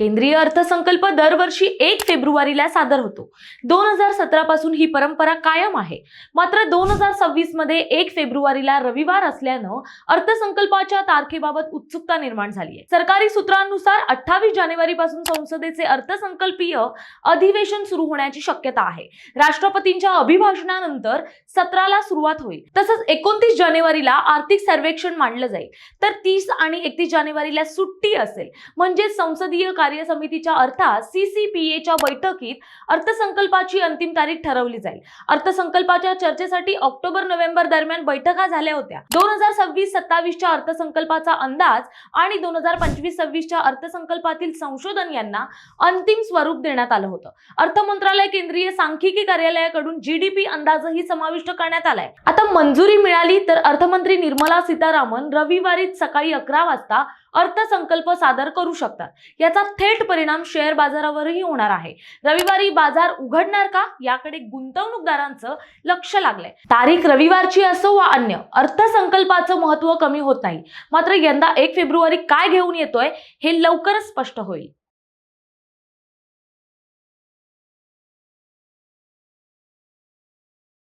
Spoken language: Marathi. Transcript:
केंद्रीय अर्थसंकल्प दरवर्षी एक फेब्रुवारीला सादर होतो. दोन हजार सतरा पासून ही परंपरा कायम आहे. मात्र दोन हजार सव्वीसमध्ये एक फेब्रुवारीला रविवार असल्यानं अर्थसंकल्पाच्या तारखेबाबत उत्सुकता निर्माण झाली आहे. सरकारी सूत्रांनुसार अठ्ठावीस जानेवारी पासून संसदेचे अर्थसंकल्पीय अधिवेशन सुरू होण्याची शक्यता आहे. राष्ट्रपतींच्या अभिभाषणानंतर सत्राला सुरुवात होईल. तसंच एकोणतीस जानेवारीला आर्थिक सर्वेक्षण मांडलं जाईल. तर तीस आणि एकतीस जानेवारीला सुट्टी असेल. म्हणजे संसदीय कार्य समितीच्या अर्थात सीसीपीएच्या बैठकीत अर्थसंकल्पाची अंतिम तारीख ठरवली जाईल. अर्थसंकल्पाच्या चर्चेसाठी ऑक्टोबर नोव्हेंबर दरम्यान बैठका झाल्या होत्या. दोन हजार सव्वीस सत्तावीसच्या अर्थसंकल्पाचा अंदाज आणि दोन हजार पंचवीस सव्वीसच्या अर्थसंकल्पातील संशोधन यांना अंतिम स्वरूप देण्यात आलं होतं. अर्थ मंत्रालय केंद्रीय सांख्यिकी कार्यालयाकडून जीडीपी अंदाजही समाविष्ट करण्यात आलाय. आता मंजुरी मिळाली तर अर्थमंत्री निर्मला सीतारामन रविवारी सकाळी अकरा वाजता अर्थसंकल्प सादर करू शकतात. याचा थेट परिणाम शेअर बाजारावरही होणार आहे. रविवारी बाजार उघडणार का? याकडे गुंतवणूकदारांचं लक्ष लागलंय. तारीख रविवारची असो वा अन्य अर्थसंकल्पाचं महत्त्व कमी होत नाही. मात्र यंदा एक फेब्रुवारी काय घेऊन येतोय हे लवकरच स्पष्ट होईल.